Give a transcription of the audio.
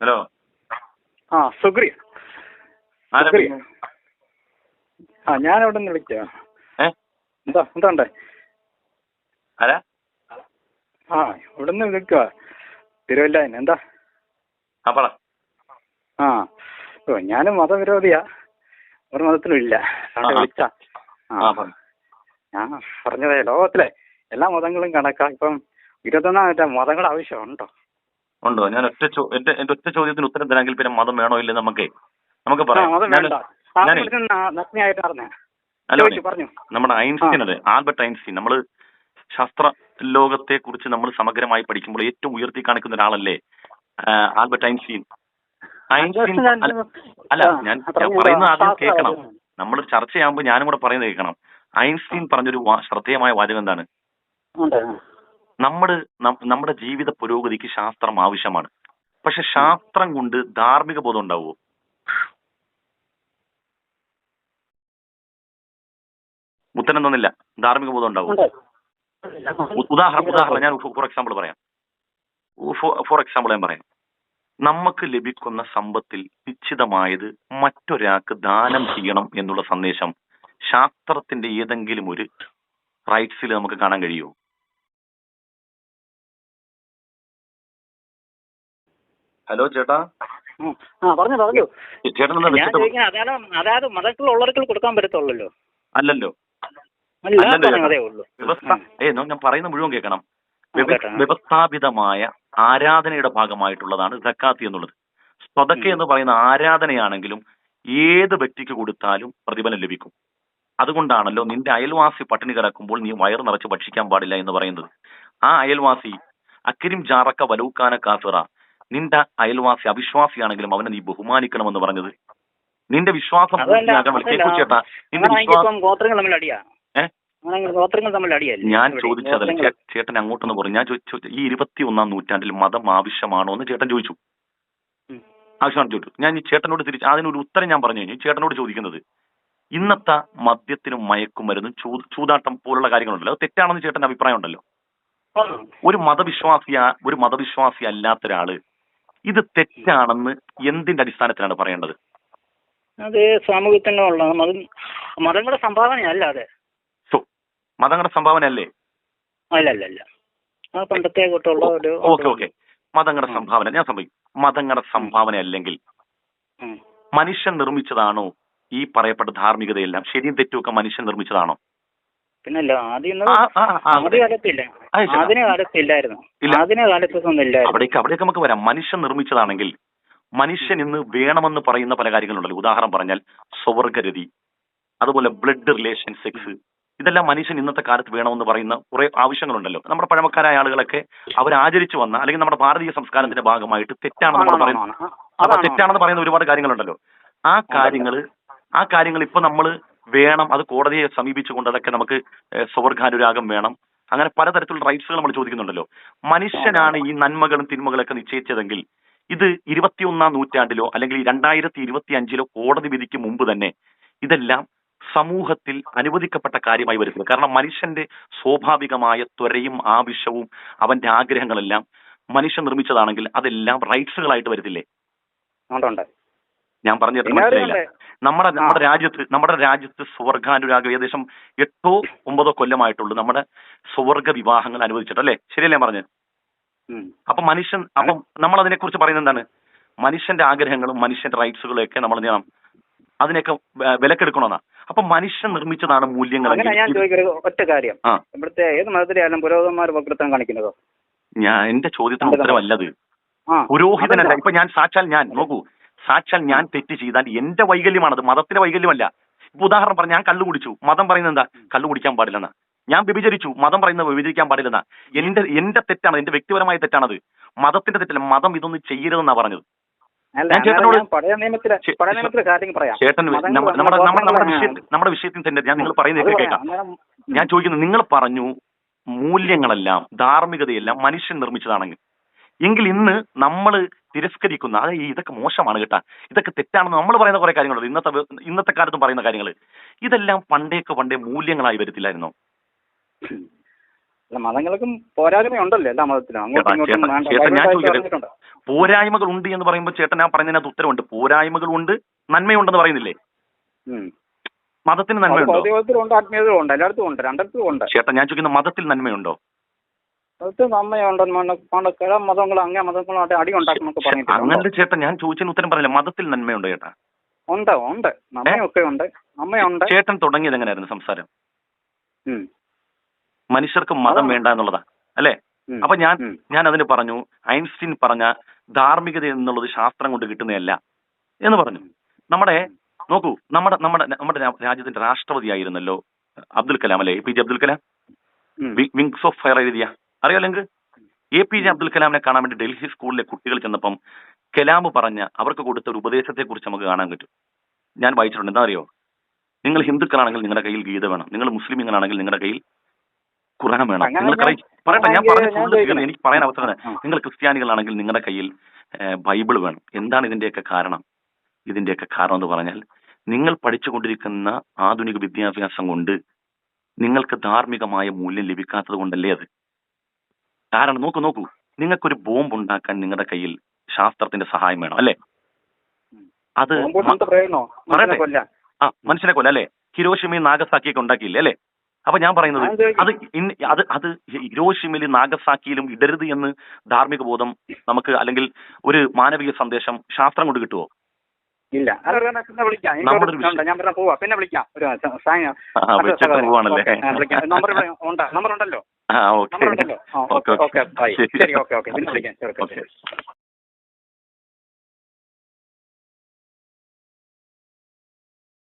Hello. ആ സുഗ്രി സുഗ്രിയ. ആ ഞാൻ അവിടെ നിന്ന് വിളിക്കാ എന്താ എന്താ ഉണ്ടേ? ആരാ? ആ ഇവിടെ നിന്ന് വിളിക്കുക തിരുവല്ലായൻ എന്താ? ആ പറ ആ ഓ ഞാനും മതവിരോധിയാ. ഒരു മതത്തിലും ഇല്ല. വിളിച്ച. ആ ഞാൻ പറഞ്ഞതേ ലോകത്തിലെ എല്ലാ മതങ്ങളും കണക്കാ. ഇപ്പം ഇരുപത്തൊന്നാം മതങ്ങളുടെ ആവശ്യമുണ്ടോ ഉണ്ടോ? ഞാൻ ഒറ്റ എന്റെ എന്റെ ഒറ്റ ചോദ്യത്തിന് ഉത്തരം തരാമെങ്കിൽ പിന്നെ മതം വേണോ ഇല്ലേ നമുക്ക് നമുക്ക് പറയാം. അല്ല നമ്മുടെ ഐൻസ്റ്റീൻ അല്ലേ? Albert Einstein. നമ്മൾ ശാസ്ത്ര ലോകത്തെ കുറിച്ച് നമ്മൾ സമഗ്രമായി പഠിക്കുമ്പോൾ ഏറ്റവും ഉയർത്തി കാണിക്കുന്ന ഒരാളല്ലേ ആൽബർട്ട് ഐൻസ്റ്റീൻ. ഐൻസ്റ്റീൻ അല്ല ഞാൻ പറയുന്ന ആദ്യം കേൾക്കണം. നമ്മൾ ചർച്ചയാകുമ്പോൾ ഞാനും കൂടെ പറയുന്നത് കേൾക്കണം. ഐൻസ്റ്റീൻ പറഞ്ഞൊരു ശ്രദ്ധേയമായ വാചകം എന്താണ്? നമ്മുടെ നമ്മുടെ ജീവിത പുരോഗതിക്ക് ശാസ്ത്രം ആവശ്യമാണ്. പക്ഷെ ശാസ്ത്രം കൊണ്ട് ധാർമ്മിക ബോധം ഉണ്ടാവുമോ ഉത്തരം തന്നില്ല. ധാർമ്മിക ബോധം ഉണ്ടാവും ഉദാഹരണം ഉദാഹരണം ഞാൻ ഫോർ എക്സാമ്പിൾ പറയാം. ഫോർ എക്സാമ്പിൾ ഞാൻ പറയാം. നമുക്ക് ലഭിക്കുന്ന സമ്പത്തിൽ നിശ്ചിതമായത് മറ്റൊരാൾക്ക് ദാനം ചെയ്യണം എന്നുള്ള സന്ദേശം ശാസ്ത്രത്തിന്റെ ഏതെങ്കിലും ഒരു റൈറ്റ്സിൽ നമുക്ക് കാണാൻ കഴിയുമോ? ഹലോ ചേട്ടാ. ആ പറഞ്ഞു പറഞ്ഞു. ചേട്ടൻ എന്താ ഞാൻ ചോദിക്കുന്നത് അതായത് അതായത് മതത്തിലുള്ളവർക്ക് കൊടുക്കാൻ പറ്റത്തുള്ളല്ലോ. അല്ലല്ലോ. ഏ ഞാൻ പറയുന്ന മുഴുവൻ കേൾക്കണം. വ്യവസ്ഥാപിതമായ ആരാധനയുടെ ഭാഗമായിട്ടുള്ളതാണ് സക്കാത്തി എന്നുള്ളത്. സ്വതക്ക എന്ന് പറയുന്ന ആരാധനയാണെങ്കിലും ഏത് വ്യക്തിക്ക് കൊടുത്താലും പ്രതിഫലം ലഭിക്കും. അതുകൊണ്ടാണല്ലോ നിന്റെ അയൽവാസി പട്ടിണി കിടക്കുമ്പോൾ നീ വയറ് നിറച്ച് ഭക്ഷിക്കാൻ പാടില്ല എന്ന് പറയുന്നത്. ആ അയൽവാസി അക്കിരിം ജാറക്ക വലൂക്കാന കാഫിറ നിന്റെ അയൽവാസി അവിശ്വാസിയാണെങ്കിലും അവനെ നീ ബഹുമാനിക്കണം എന്ന് പറഞ്ഞത്. നിന്റെ വിശ്വാസം പൂർത്തിയാക്കാൻ നിന്റെ വിശ്വാസം ഞാൻ ചോദിച്ചതല്ല ചേട്ടൻ അങ്ങോട്ടൊന്ന് പറഞ്ഞു ഞാൻ ചോദിച്ചു ഈ ഇരുപത്തി ഒന്നാം നൂറ്റാണ്ടിൽ മതം ആവശ്യമാണോ എന്ന് ചേട്ടൻ ചോദിച്ചു. ആവശ്യമാണ് ചോദിച്ചു. ഞാൻ ഈ ചേട്ടനോട് തിരിച്ച് അതിനൊരു ഉത്തരം ഞാൻ പറഞ്ഞു കഴിഞ്ഞു. ചേട്ടനോട് ചോദിക്കുന്നത് ഇന്നത്തെ മദ്യത്തിനും മയക്കുമരുന്നും ചൂ ചൂതാട്ടം പോലുള്ള കാര്യങ്ങളുണ്ടല്ലോ. അത് തെറ്റാണെന്ന് ചേട്ടന്റെ അഭിപ്രായം ഉണ്ടല്ലോ. ഒരു മതവിശ്വാസിയ ഒരു മതവിശ്വാസി അല്ലാത്ത ഒരാൾ ഇത് തെറ്റാണെന്ന് എന്തിന്റെ അടിസ്ഥാനത്തിലാണ് പറയേണ്ടത്? അത് സാമൂഹ്യത്തിനുള്ള മതം മതങ്ങളുടെ സംഭാവനയല്ല അത്. സോ മതങ്ങളുടെ സംഭാവന അല്ലേ അല്ല അല്ല അല്ല ആ പണ്ടത്തെ കൂട്ടുള്ള ഒരു ഓക്കെ ഓക്കെ. മതങ്ങളുടെ. സംഭാവന. ഞാൻ സംഭവിക്കും മതങ്ങളുടെ സംഭാവന അല്ലെങ്കിൽ മനുഷ്യൻ നിർമ്മിച്ചതാണോ ഈ പറയപ്പെട്ട ധാർമ്മികതയെല്ലാം? ശരിയും തെറ്റുമൊക്കെ മനുഷ്യൻ നിർമ്മിച്ചതാണോ? പിന്നല്ല ആദ്യം കാലത്തില്ല. കാലത്തില്ലായിരുന്നു. കാലത്തൊന്നും അവിടേക്ക് അവിടേക്ക് നമുക്ക് വരാം. മനുഷ്യൻ നിർമ്മിച്ചതാണെങ്കിൽ മനുഷ്യൻ ഇന്ന് വേണമെന്ന് പറയുന്ന പല കാര്യങ്ങളുണ്ടല്ലോ. ഉദാഹരണം പറഞ്ഞാൽ സ്വർഗരതി അതുപോലെ ബ്ലഡ് റിലേഷൻ സെക്സ് ഇതെല്ലാം മനുഷ്യൻ ഇന്നത്തെ കാലത്ത് വേണമെന്ന് പറയുന്ന കുറെ ആവശ്യങ്ങളുണ്ടല്ലോ. നമ്മുടെ പഴമക്കാരായ ആളുകളൊക്കെ അവർ ആചരിച്ചു വന്ന അല്ലെങ്കിൽ നമ്മുടെ ഭാരതീയ സംസ്കാരത്തിന്റെ ഭാഗമായിട്ട് തെറ്റാണെന്ന് നമ്മൾ പറയുന്നത്. അപ്പൊ തെറ്റാണെന്ന് പറയുന്ന ഒരുപാട് കാര്യങ്ങളുണ്ടല്ലോ. ആ കാര്യങ്ങൾ ആ കാര്യങ്ങൾ ഇപ്പൊ നമ്മൾ വേണം. അത് കോടതിയെ സമീപിച്ചുകൊണ്ട് അതൊക്കെ നമുക്ക് സ്വർഗാനുരാഗം വേണം. അങ്ങനെ പലതരത്തിലുള്ള റൈറ്റ്സുകൾ നമ്മൾ ചോദിക്കുന്നുണ്ടല്ലോ. മനുഷ്യനാണ് ഈ നന്മകളും തിന്മകളൊക്കെ നിശ്ചയിച്ചതെങ്കിൽ ഇത് ഇരുപത്തിയൊന്നാം നൂറ്റാണ്ടിലോ അല്ലെങ്കിൽ രണ്ടായിരത്തി ഇരുപത്തി അഞ്ചിലോ കോടതി വിധിക്ക് മുമ്പ് തന്നെ ഇതെല്ലാം സമൂഹത്തിൽ അനുവദിക്കപ്പെട്ട കാര്യമായി വരുന്നത്. കാരണം മനുഷ്യന്റെ സ്വാഭാവികമായ ത്വരയും ആവശ്യവും അവന്റെ ആഗ്രഹങ്ങളെല്ലാം മനുഷ്യൻ നിർമ്മിച്ചതാണെങ്കിൽ അതെല്ലാം റൈറ്റ്സുകളായിട്ട് വരത്തില്ലേ. ഞാൻ പറഞ്ഞത് മനസ്സിലായില്ല. നമ്മുടെ. നമ്മുടെ രാജ്യത്ത് നമ്മുടെ രാജ്യത്ത് സ്വർഗാനുരാഗം ഏകദേശം എട്ടോ ഒമ്പതോ കൊല്ലമായിട്ടുള്ളൂ. നമ്മുടെ സ്വർഗ വിവാഹങ്ങൾ അനുവദിച്ചിട്ട് അല്ലേ? ശരിയല്ലേ പറഞ്ഞത്? അപ്പൊ മനുഷ്യൻ അപ്പം നമ്മൾ അതിനെ കുറിച്ച് പറയുന്നത് എന്താണ്? മനുഷ്യന്റെ ആഗ്രഹങ്ങളും മനുഷ്യന്റെ റൈറ്റ്സുകളും ഒക്കെ നമ്മൾ ചെയ്യണം അതിനെയൊക്കെ വെ- വിലക്കെടുക്കണമെന്നാ. അപ്പൊ മനുഷ്യൻ നിർമ്മിച്ചതാണ് മൂല്യങ്ങൾ ഞാൻ ഒറ്റ കാര്യം. ഇവിടുത്തെ ഏത് മതത്തിലായാലും പുരോഹിതന്മാർ വക്രത്വം കാണിക്കുന്നതോ? ഞാൻ എന്റെ ചോദ്യത്തിന് ഉത്തരവല്ലത് പുരോഹിതനല്ല. ഇപ്പൊ ഞാൻ സാക്ഷാൽ ഞാൻ നോക്കൂ. സാക്ഷാൽ ഞാൻ തെറ്റ് ചെയ്താൽ എന്റെ വൈകല്യമാണത് മതത്തിന്റെ വൈകല്യമല്ല. ഇപ്പൊ ഉദാഹരണം പറഞ്ഞു ഞാൻ കള്ളു കുടിച്ചു. മതം പറയുന്നത് എന്താ? കള്ളു കുടിക്കാൻ പാടില്ലെന്ന്. ഞാൻ വിഭജിച്ചു മതം പറയുന്നത് വിഭജിക്കാൻ പാടില്ലെന്ന. എന്റെ എന്റെ തെറ്റാണ്. എന്റെ വ്യക്തിപരമായ തെറ്റാണത്. മതത്തിന്റെ തെറ്റല്ല. മതം ഇതൊന്നും ചെയ്യരുതെന്നാ പറഞ്ഞത്. ചേട്ടൻ നമ്മുടെ നമ്മുടെ വിഷയത്തിൽ നമ്മുടെ വിഷയത്തിൽ തന്നെ ഞാൻ നിങ്ങൾ പറയുന്നത് പറയുന്നതൊക്കെ കേൾക്കാം. ഞാൻ ചോദിക്കുന്നത് നിങ്ങൾ പറഞ്ഞു മൂല്യങ്ങളെല്ലാം ധാർമ്മികതയെല്ലാം മനുഷ്യൻ നിർമ്മിച്ചതാണെങ്കിൽ എങ്കിൽ ഇന്ന് നമ്മൾ തിരസ്കരിക്കുന്ന അത് ഈ ഇതൊക്കെ മോശമാണ് കേട്ടാ. ഇതൊക്കെ തെറ്റാണെന്ന് നമ്മൾ പറയുന്ന കുറെ കാര്യങ്ങളുണ്ട്. ഇന്നത്തെ ഇന്നത്തെ കാലത്തും പറയുന്ന കാര്യങ്ങൾ ഇതെല്ലാം പണ്ടേക്ക് പണ്ടേ മൂല്യങ്ങളായി വരത്തില്ലായിരുന്നോ? മതങ്ങൾക്കും എല്ലാ മതത്തിലും? പോരായ്മകൾ ഉണ്ട് എന്ന് പറയുമ്പോൾ ചേട്ടൻ ഞാൻ പറഞ്ഞതിനകത്ത് ഉത്തരവുണ്ട്. പോരായ്മകൾ ഉണ്ട് നന്മയുണ്ടെന്ന് പറയുന്നില്ലേ. മതത്തിന് നന്മയുണ്ടോ? ഉണ്ട് എല്ലായിടത്തും ഉണ്ട് രണ്ടിടത്തും ഉണ്ട്. ചേട്ടൻ ഞാൻ ചോദിക്കുന്ന മതത്തിൽ നന്മയുണ്ടോ? അത് നന്മയുണ്ടെന്ന് പണ്ട് കിഴ മതങ്ങളും അങ്ങേ മതങ്ങളും അടി ഉണ്ടാക്കുന്നൊക്കെ പറഞ്ഞിട്ട് അങ്ങനത്തെ ചേട്ടാ ഞാൻ ചോദിച്ചതിന് ഉത്തരം പറഞ്ഞില്ല മതത്തിൽ നന്മയുണ്ട് ചേട്ടാ. ഉണ്ട് ഉണ്ട്. നന്മയൊക്കെ ഉണ്ട്. അമ്മയുണ്ട് ചേട്ടൻ തുടങ്ങിയത് എങ്ങനെയായിരുന്നു സംസാരം? മനുഷ്യർക്ക് മതം. വേണ്ട എന്നുള്ളതാ. അല്ലേ? അപ്പൊ ഞാൻ ഞാൻ അതിന് പറഞ്ഞു ഐൻസ്റ്റീൻ പറഞ്ഞ ധാർമ്മികത എന്നുള്ളത് ശാസ്ത്രം കൊണ്ട് കിട്ടുന്നതല്ല എന്ന് പറഞ്ഞു. നമ്മുടെ നോക്കൂ നമ്മുടെ നമ്മുടെ നമ്മുടെ രാജ്യത്തിന്റെ രാഷ്ട്രപതിയായിരുന്നല്ലോ അബ്ദുൽ കലാം അല്ലെ? A P J Abdul Kalam. Wings of fire എഴുതിയ അറിയാലെങ്കിൽ എ പി ജെ അബ്ദുൽ കലാമിനെ കാണാൻ വേണ്ടി ഡൽഹി സ്കൂളിലെ കുട്ടികൾ ചെന്നപ്പം കലാം പറഞ്ഞ അവർക്ക് കൊടുത്ത ഒരു ഉപദേശത്തെ കുറിച്ച് നമുക്ക് കാണാൻ പറ്റും. ഞാൻ വായിച്ചിട്ടുണ്ട്. എന്താ അറിയോ? നിങ്ങൾ ഹിന്ദുക്കളാണെങ്കിൽ നിങ്ങളുടെ കയ്യിൽ ഗീത വേണം. നിങ്ങൾ മുസ്ലിമുകളാണെങ്കിൽ നിങ്ങളുടെ കയ്യിൽ ഖുർആൻ വേണം. നിങ്ങൾ പറയട്ടെ ഞാൻ പറഞ്ഞ. എനിക്ക് പറയാൻ അവസരം നിങ്ങൾ ക്രിസ്ത്യാനികളാണെങ്കിൽ നിങ്ങളുടെ കയ്യിൽ ബൈബിൾ വേണം. എന്താണ് ഇതിന്റെയൊക്കെ കാരണം? ഇതിന്റെയൊക്കെ കാരണം എന്ന് പറഞ്ഞാൽ നിങ്ങൾ പഠിച്ചുകൊണ്ടിരിക്കുന്ന ആധുനിക വിദ്യാഭ്യാസം കൊണ്ട് നിങ്ങൾക്ക് ധാർമ്മികമായ മൂല്യം ലഭിക്കാത്തത് കൊണ്ടല്ലേ അത്? കാരണം നോക്കൂ നോക്കൂ. നിങ്ങൾക്കൊരു ബോംബ് ഉണ്ടാക്കാൻ നിങ്ങളുടെ കയ്യിൽ ശാസ്ത്രത്തിന്റെ സഹായം വേണം അല്ലേ? അത് പറയട്ടെ. ആ മനുഷ്യനെ കൊല്ല അല്ലേ? ഹിരോഷിമയും നാഗസാക്കിയൊക്കെ ഉണ്ടാക്കിയില്ലേ അല്ലേ? അപ്പൊ ഞാൻ പറയുന്നത് അത് അത് അത് ഹിരോഷിമയിലും നാഗസാക്കിയിലും ഇടരുത് എന്ന് ധാർമ്മിക ബോധം നമുക്ക് അല്ലെങ്കിൽ ഒരു മാനവിക സന്ദേശം ശാസ്ത്രം കൊണ്ട് കിട്ടുമോ ഇല്ല. പിന്നെ വിളിക്കാം. ഞാൻ പിന്നെ പോവാ. പിന്നെ വിളിക്കാം. ഒരു നമ്പർ ഉണ്ടല്ലോ? ആ ഓക്കെ. നമ്പർ ഉണ്ടല്ലോ ആ, ഓക്കെ ഓക്കെ. ബൈ ശരി. ശരി ഓക്കെ ഓക്കെ. പിന്നെ വിളിക്കാം ശരി, ഓക്കെ. ഓക്കെ